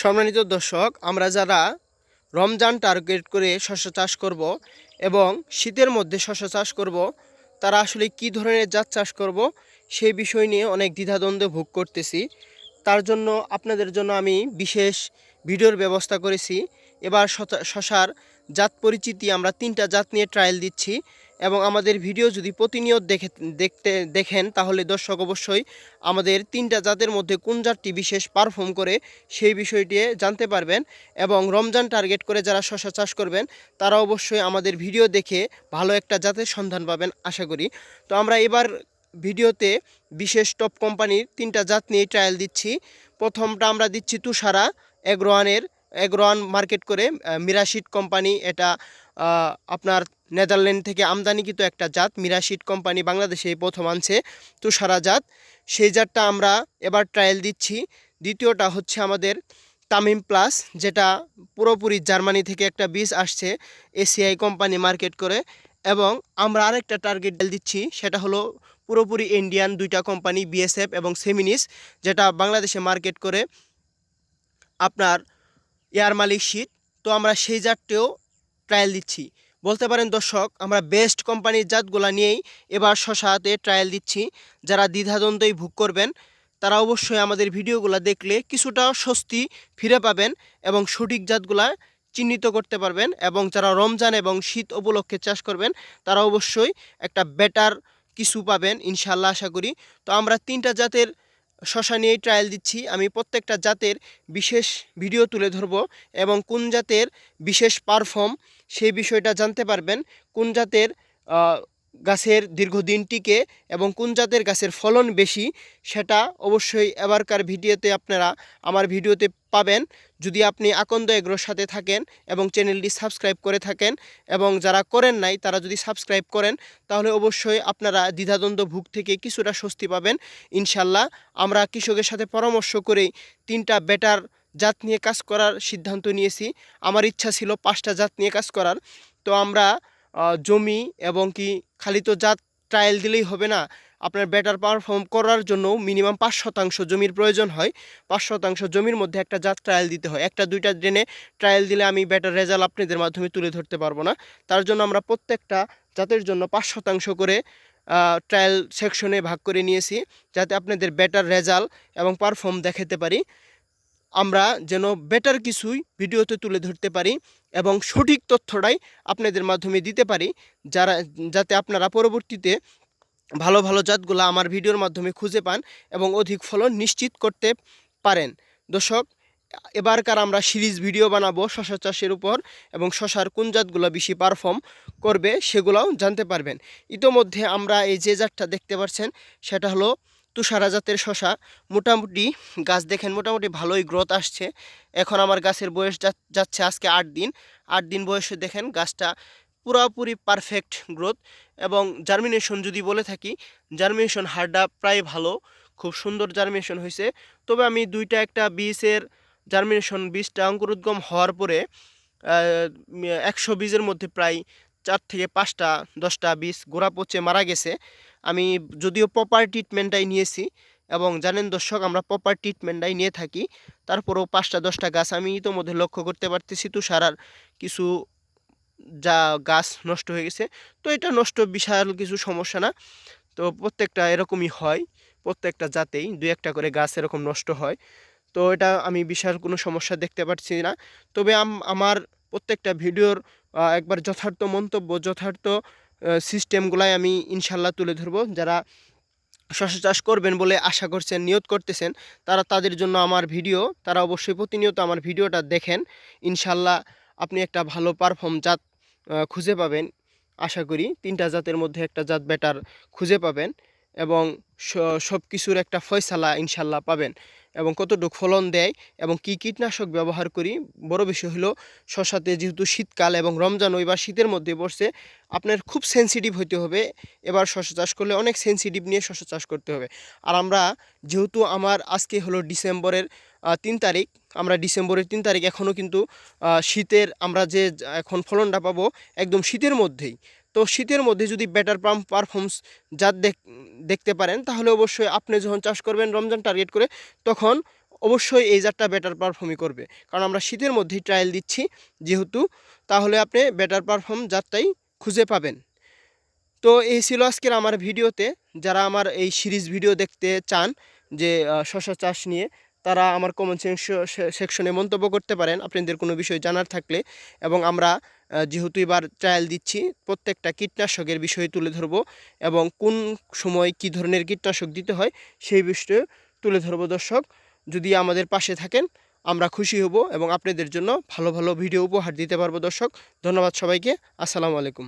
সম্মানিত দর্শক, আমরা যারা রমজান টার্গেট করে শস্য চাষ করব এবং শীতের মধ্যে শস্য চাষ করব, তারা আসলে কি ধরনের জাত চাষ করব সেই বিষয় নিয়ে অনেক দ্বিধাদ্বন্দ্বে ভোগ করতেছি। তার জন্য আপনাদের জন্য আমি বিশেষ ভিডিওর ব্যবস্থা করেছি। এবার শশার জাত পরিচিতি আমরা তিনটা জাত নিয়ে ট্রায়াল দিচ্ছি। এবং আমাদের ভিডিও যদি প্রতিনিয়ত দেখে, দেখতে, দেখেন, তাহলে দর্শক অবশ্যই আমাদের তিনটা জাতের মধ্যে কোন জাতটি বিশেষ পারফর্ম করে সেই বিষয়টি জানতে পারবেন এবং রমজান টার্গেট করে যারা শশা চাষ করবেন, তারা অবশ্যই আমাদের ভিডিও দেখে ভালো একটা জাতের সন্ধান পাবেন, আশা করি। তো আমরা এবার ভিডিওতে বিশেষ টপ কোম্পানির তিনটা জাত নিয়ে ট্রায়াল দিচ্ছি। প্রথমটা আমরা দিচ্ছি তুষারা, এগ্রোয়ানের, এগ্রোয়ান মার্কেট করে মিরাশিট কোম্পানি এটা আপনার নেদারল্যান্ড থেকে আমদানিকৃত একটা জাত মিরাশিট কোম্পানি বাংলাদেশে প্রথম আনছে তুষারা জাত। সেই জাতটা আমরা এবার ট্রায়াল দিচ্ছি। দ্বিতীয়টা হচ্ছে আমাদের তামিম প্লাস, যেটা পুরোপুরি জার্মানি থেকে একটা বীজ আসছে এসিআই কোম্পানি মার্কেট করে। এবং আমরা আরেকটা টার্গেট দিচ্ছি, সেটা হলো পুরোপুরি ইন্ডিয়ান দুইটা কোম্পানি, বিএসএফ এবং সেমিনিস, যেটা বাংলাদেশে মার্কেট করে আপনার এয়ার মালিক শীত। তো আমরা সেই জাতটিও ট্রায়াল দিচ্ছি। বলতে পারেন দর্শক, আমরা বেস্ট কোম্পানির জাতগুলা নিয়েই এবার শশাতে ট্রায়াল দিচ্ছি। যারা দ্বিধাদ্বন্দ্বই ভোগ করবেন, তারা অবশ্যই আমাদের ভিডিওগুলো দেখলে কিছুটা স্বস্তি ফিরে পাবেন এবং সঠিক জাতগুলা চিহ্নিত করতে পারবেন এবং যারা রমজান এবং শীত উপলক্ষে চাষ করবেন, তারা অবশ্যই একটা বেটার কিছু পাবেন ইনশাল্লাহ আশা করি। তো আমরা তিনটা জাতের শশা নিয়েই ট্রায়াল দিচ্ছি। আমি প্রত্যেকটা জাতের বিশেষ ভিডিও তুলে ধরব এবং কোন জাতের বিশেষ পারফর্ম সেই বিষয়টা জানতে পারবেন। কোন জাতের গাছের দীর্ঘদিন টিকে এবং কোন জাতের গাছের ফলন বেশি সেটা অবশ্যই এবারকার ভিডিওতে আপনারা আমার ভিডিওতে পাবেন। যদি আপনি আকন্দ এগ্রোর সাথে থাকেন এবং চ্যানেলটি সাবস্ক্রাইব করে থাকেন এবং যারা করেন নাই, তারা যদি সাবস্ক্রাইব করেন, তাহলে অবশ্যই আপনারা দ্বিধাদ্বন্দ্ব ভুগ থেকে কিছুটা স্বস্তি পাবেন। ইনশাল্লাহ আমরা কৃষকের সাথে পরামর্শ করেই তিনটা বেটার জাত নিয়ে কাজ করার সিদ্ধান্ত নিয়েছি। আমার ইচ্ছা ছিল পাঁচটা জাত নিয়ে কাজ করার। তো আমরা জমি এবং কি খালি তো জাত ট্রায়াল দিলেই হবে না? আপনার বেটার পারফর্ম করার জন্য মিনিমাম পাঁচ শতাংশ জমির প্রয়োজন হয়। পাঁচ শতাংশ জমির মধ্যে একটা জাত ট্রায়াল দিতে হয়। একটা, দুইটা ড্রেনে ট্রায়াল দিলে আমি বেটার রেজাল্ট আপনাদের মাধ্যমে তুলে ধরতে পারব না। তার জন্য আমরা প্রত্যেকটা জাতের জন্য পাঁচ শতাংশ করে ট্রায়াল সেকশনে ভাগ করে নিয়েছি, যাতে আপনাদের বেটার রেজাল্ট এবং পারফর্ম দেখাতে পারি। আমরা যেন বেটার কিছুই ভিডিওতে তুলে ধরতে পারি এবং সঠিক তথ্যটাই আপনাদের মাধ্যমে দিতে পারি, যারা, যাতে আপনারা পরবর্তীতে ভালো ভালো জাতগুলো আমার ভিডিওর মাধ্যমে খুঁজে পান এবং অধিক ফলন নিশ্চিত করতে পারেন। দর্শক, এবারকার আমরা সিরিজ ভিডিও বানাবো শশা চাষের উপর এবং শশার কোন জাতগুলো বেশি পারফর্ম করবে সেগুলোও জানতে পারবেন। ইতোমধ্যে আমরা এই যে জাতটা দেখতে পাচ্ছেন, সেটা হলো তুষারা জাতের শশা। মোটামুটি গাছ দেখেন, মোটামুটি ভালোই গ্রোথ আসছে। এখন আমার গাছের বয়স যাচ্ছে আজকে আট দিন। আট দিন বয়সে দেখেন গাছটা পুরোপুরি পারফেক্ট গ্রোথ এবং জার্মিনেশন যদি বলে থাকি জার্মিনেশন হারটা প্রায় ভালো, খুব সুন্দর জার্মিনেশন হয়েছে তবে আমি দুইটা একটা বীজের জার্মিনেশন বীজটা অঙ্কুরোদ্গম হওয়ার পরে একশো বীজের মধ্যে প্রায় চার থেকে পাঁচটা, দশটা বীজ গোড়া পচে মারা গেছে। আমি যদিও প্রপার ট্রিটমেন্টটাই নিয়েছি এবং জানেন দর্শক, আমরা প্রপার ট্রিটমেন্টটাই নিয়ে থাকি। তারপরেও পাঁচটা, দশটা গাছ আমি ইতোমধ্যে লক্ষ্য করতে পারতেছি। তুষারার কিছু যা গাছ নষ্ট হয়ে গেছে, তো এটা নষ্ট বিশাল কিছু সমস্যা না। তো প্রত্যেকটা এরকমই হয়, প্রত্যেকটা জাতেই দু একটা করে গাছ এরকম নষ্ট হয়। তো এটা আমি বিশাল কোনো সমস্যা দেখতে পাচ্ছি না। তবে আম- আমার প্রত্যেকটা ভিডিওর একবার যথার্থ মন্তব্য, যথার্থ সিস্টেমগুলাই আমি ইনশাল্লাহ তুলে ধরবো। যারা শস্য চাষ করবেন বলে আশা করছেন, নিয়ত করতেছেন, তারা তাদের জন্য আমার ভিডিও, তারা অবশ্যই প্রতিনিয়ত আমার ভিডিওটা দেখেন। ইনশাল্লাহ আপনি একটা ভালো পারফর্ম জাত খুঁজে পাবেন। আশা করি তিনটা জাতের মধ্যে একটা জাত বেটার খুঁজে পাবেন। এবং সব কিছুর একটা ফয়সালা ইনশাল্লাহ পাবেন এবং কতটুকু ফলন দেয় এবং কি কীটনাশক ব্যবহার করি, বড় বিষয় হলো শশাতে যেহেতু শীতকাল এবং রমজান ওই বা শীতের মধ্যে পড়ছে, আপনার খুব সেনসিটিভ হইতে হবে। এবার শস্য চাষ করলে অনেক সেনসিটিভ নিয়ে শস্য চাষ করতে হবে। আর আমরা যেহেতু আমার আজকে হলো ডিসেম্বরের তিন তারিখ, আমরা ডিসেম্বরের তিন তারিখ এখনও কিন্তু শীতের আমরা যে, এখন ফলনটা পাবো একদম শীতের মধ্যেই। তো শীতের মধ্যে যদি বেটার পাম্প পারফর্মস দেখ দেখতে পারেন, তাহলে অবশ্যই আপনি যখন চাষ করবেন রমজান টার্গেট করে, তখন অবশ্যই এই জাতটা বেটার পারফর্মই করবে। কারণ আমরা শীতের মধ্যেই ট্রায়াল দিচ্ছি যেহেতু, তাহলে আপনি বেটার পারফর্ম জাতটাই খুঁজে পাবেন। তো এই ছিল আজকের আমার ভিডিওতে। যারা আমার এই সিরিজ ভিডিও দেখতে চান, যে শশা চাষ নিয়ে তারা আমার কমেন্ট সেকশনে মন্তব্য করতে পারেন। আপনাদের কোনো বিষয় জানার থাকলে এবং আমরা যেহেতু এবার ট্রায়াল দিচ্ছি, প্রত্যেকটা কীটনাশকের বিষয় তুলে ধরব এবং কোন সময় কী ধরনের কীটনাশক দিতে হয় সেই বিষয়ে তুলে ধরব দর্শক। যদি আমাদের পাশে থাকেন, আমরা খুশি হব এবং আপনাদের জন্য ভালো ভালো ভিডিও উপহার দিতে পারব দর্শক। ধন্যবাদ সবাইকে। আসসালামু আলাইকুম।